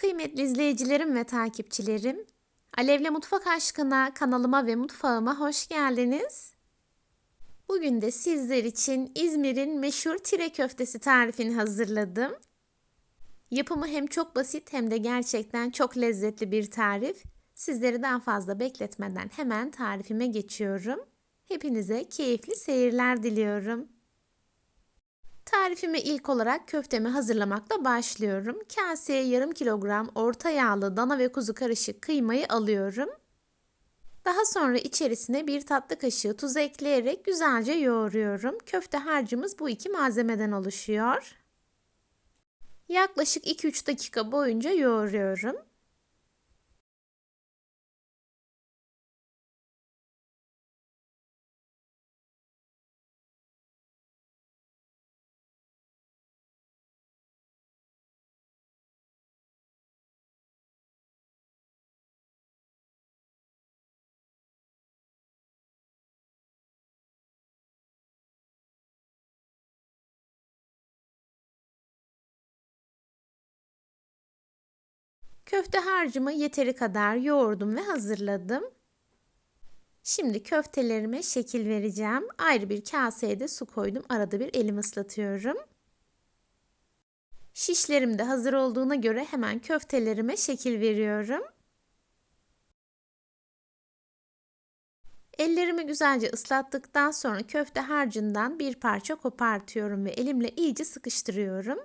Kıymetli izleyicilerim ve takipçilerim, Alevle Mutfak Aşkına kanalıma ve mutfağıma hoş geldiniz. Bugün de sizler için İzmir'in meşhur tire köftesi tarifini hazırladım. Yapımı hem çok basit hem de gerçekten çok lezzetli bir tarif. Sizleri daha fazla bekletmeden hemen tarifime geçiyorum. Hepinize keyifli seyirler diliyorum. Tarifime ilk olarak köftemi hazırlamakla başlıyorum. Kaseye yarım kilogram orta yağlı dana ve kuzu karışık kıymayı alıyorum. Daha sonra içerisine bir tatlı kaşığı tuz ekleyerek güzelce yoğuruyorum. Köfte harcımız bu iki malzemeden oluşuyor. Yaklaşık 2-3 dakika boyunca yoğuruyorum. Köfte harcımı yeteri kadar yoğurdum ve hazırladım. Şimdi köftelerime şekil vereceğim. Ayrı bir kaseye de su koydum. Arada bir elimi ıslatıyorum. Şişlerim de hazır olduğuna göre hemen köftelerime şekil veriyorum. Ellerimi güzelce ıslattıktan sonra köfte harcından bir parça kopartıyorum ve elimle iyice sıkıştırıyorum.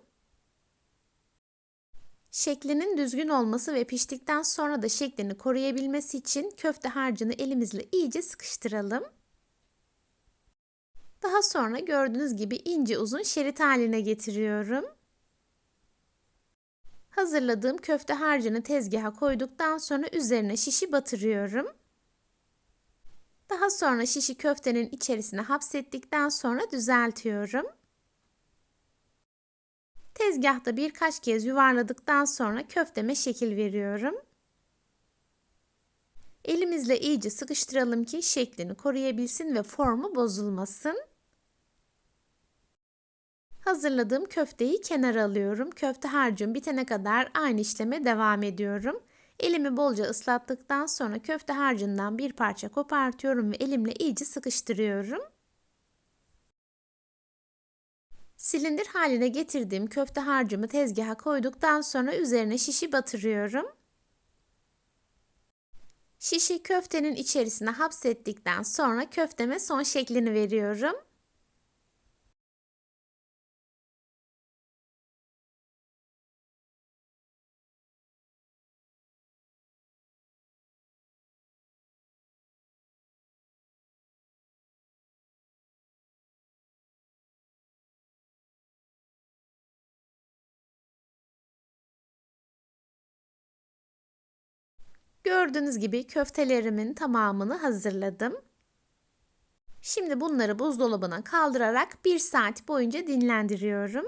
Şeklinin düzgün olması ve piştikten sonra da şeklini koruyabilmesi için köfte harcını elimizle iyice sıkıştıralım. Daha sonra gördüğünüz gibi ince uzun şerit haline getiriyorum. Hazırladığım köfte harcını tezgaha koyduktan sonra üzerine şişi batırıyorum. Daha sonra şişi köftenin içerisine hapsettikten sonra düzeltiyorum. Tezgahta birkaç kez yuvarladıktan sonra köfteme şekil veriyorum. Elimizle iyice sıkıştıralım ki şeklini koruyabilsin ve formu bozulmasın. Hazırladığım köfteyi kenara alıyorum. Köfte harcım bitene kadar aynı işleme devam ediyorum. Elimi bolca ıslattıktan sonra köfte harcından bir parça kopartıyorum ve elimle iyice sıkıştırıyorum. Silindir haline getirdiğim köfte harcımı tezgaha koyduktan sonra üzerine şişi batırıyorum. Şişi köftenin içerisine hapsettikten sonra köfteme son şeklini veriyorum. Gördüğünüz gibi köftelerimin tamamını hazırladım. Şimdi bunları buzdolabına kaldırarak 1 saat boyunca dinlendiriyorum.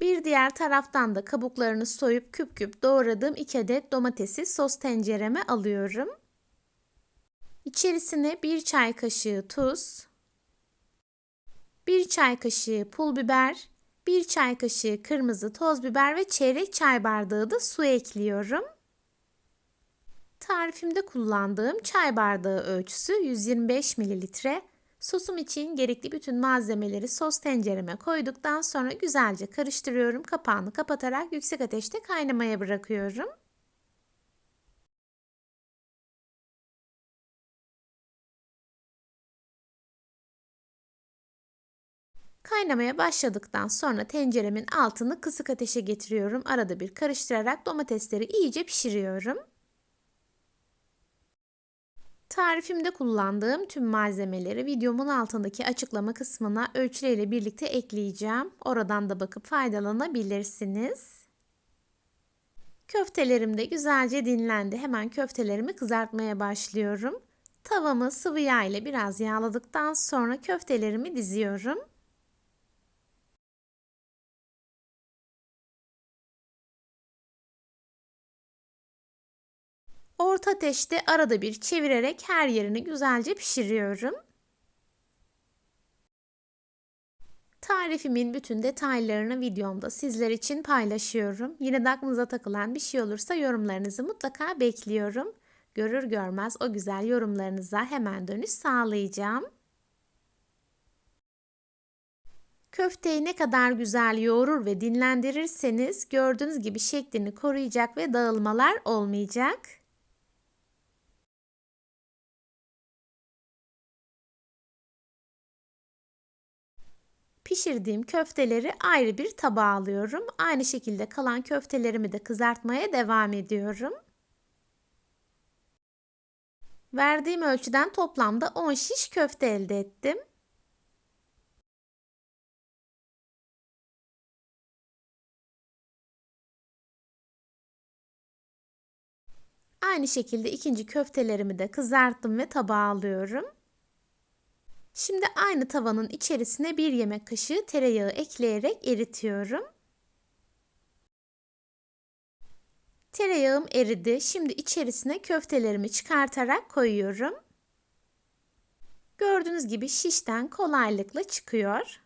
Bir diğer taraftan da kabuklarını soyup küp küp doğradığım 2 adet domatesi sos tencereme alıyorum. İçerisine 1 çay kaşığı tuz, 1 çay kaşığı pul biber, 1 çay kaşığı kırmızı toz biber ve çeyrek çay bardağı da su ekliyorum. Tarifimde kullandığım çay bardağı ölçüsü 125 mililitre. Sosum için gerekli bütün malzemeleri sos tencereme koyduktan sonra güzelce karıştırıyorum. Kapağını kapatarak yüksek ateşte kaynamaya bırakıyorum. Kaynamaya başladıktan sonra tenceremin altını kısık ateşe getiriyorum. Arada bir karıştırarak domatesleri iyice pişiriyorum. Tarifimde kullandığım tüm malzemeleri videomun altındaki açıklama kısmına ölçüleriyle birlikte ekleyeceğim. Oradan da bakıp faydalanabilirsiniz. Köftelerim de güzelce dinlendi. Hemen köftelerimi kızartmaya başlıyorum. Tavamı sıvı yağ ile biraz yağladıktan sonra köftelerimi diziyorum. Ateşte arada bir çevirerek her yerini güzelce pişiriyorum. Tarifimin bütün detaylarını videomda sizler için paylaşıyorum. Yine de aklınıza takılan bir şey olursa yorumlarınızı mutlaka bekliyorum. Görür görmez o güzel yorumlarınıza hemen dönüş sağlayacağım. Köfteyi ne kadar güzel yoğurur ve dinlendirirseniz gördüğünüz gibi şeklini koruyacak ve dağılmalar olmayacak. Pişirdiğim köfteleri ayrı bir tabağa alıyorum. Aynı şekilde kalan köftelerimi de kızartmaya devam ediyorum. Verdiğim ölçüden toplamda 10 şiş köfte elde ettim. Aynı şekilde ikinci köftelerimi de kızarttım ve tabağa alıyorum. Şimdi aynı tavanın içerisine bir yemek kaşığı tereyağı ekleyerek eritiyorum. Tereyağım eridi. Şimdi içerisine köftelerimi çıkartarak koyuyorum. Gördüğünüz gibi şişten kolaylıkla çıkıyor.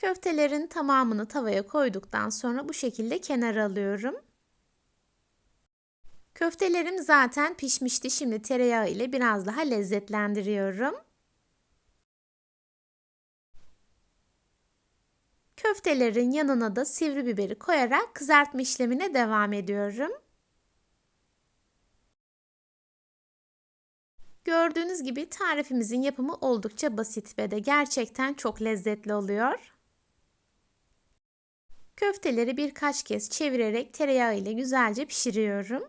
Köftelerin tamamını tavaya koyduktan sonra bu şekilde kenara alıyorum. Köftelerim zaten pişmişti. Şimdi tereyağı ile biraz daha lezzetlendiriyorum. Köftelerin yanına da sivri biberi koyarak kızartma işlemine devam ediyorum. Gördüğünüz gibi tarifimizin yapımı oldukça basit ve de gerçekten çok lezzetli oluyor. Köfteleri birkaç kez çevirerek tereyağı ile güzelce pişiriyorum.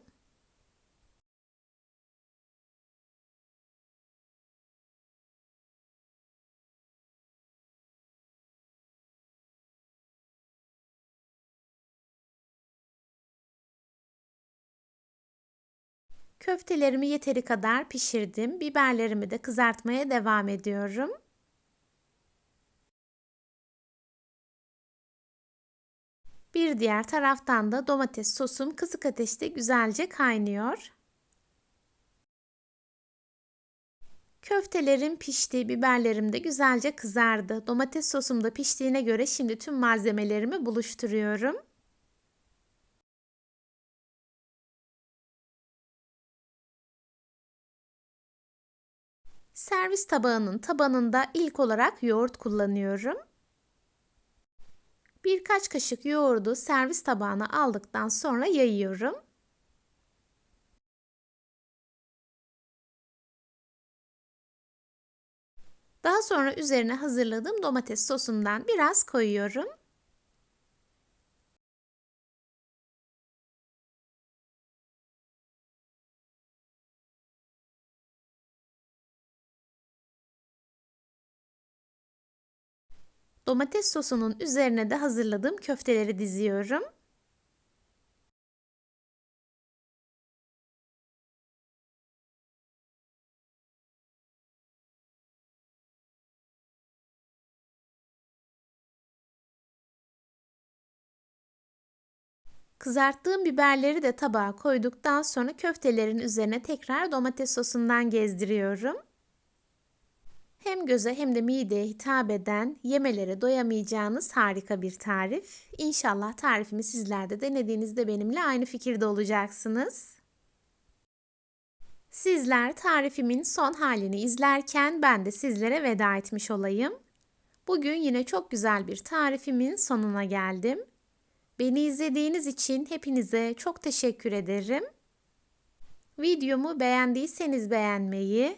Köftelerimi yeteri kadar pişirdim. Biberlerimi de kızartmaya devam ediyorum. Bir diğer taraftan da domates sosum kısık ateşte güzelce kaynıyor. Köftelerim pişti, biberlerim de güzelce kızardı. Domates sosum da piştiğine göre şimdi tüm malzemelerimi buluşturuyorum. Servis tabağının tabanında ilk olarak yoğurt kullanıyorum. Birkaç kaşık yoğurdu servis tabağına aldıktan sonra yayıyorum. Daha sonra üzerine hazırladığım domates sosundan biraz koyuyorum. Domates sosunun üzerine de hazırladığım köfteleri diziyorum. Kızarttığım biberleri de tabağa koyduktan sonra köftelerin üzerine tekrar domates sosundan gezdiriyorum. Hem göze hem de mideye hitap eden, yemelere doyamayacağınız harika bir tarif. İnşallah tarifimi sizler de denediğinizde benimle aynı fikirde olacaksınız. Sizler tarifimin son halini izlerken ben de sizlere veda etmiş olayım. Bugün yine çok güzel bir tarifimin sonuna geldim. Beni izlediğiniz için hepinize çok teşekkür ederim. Videomu beğendiyseniz beğenmeyi,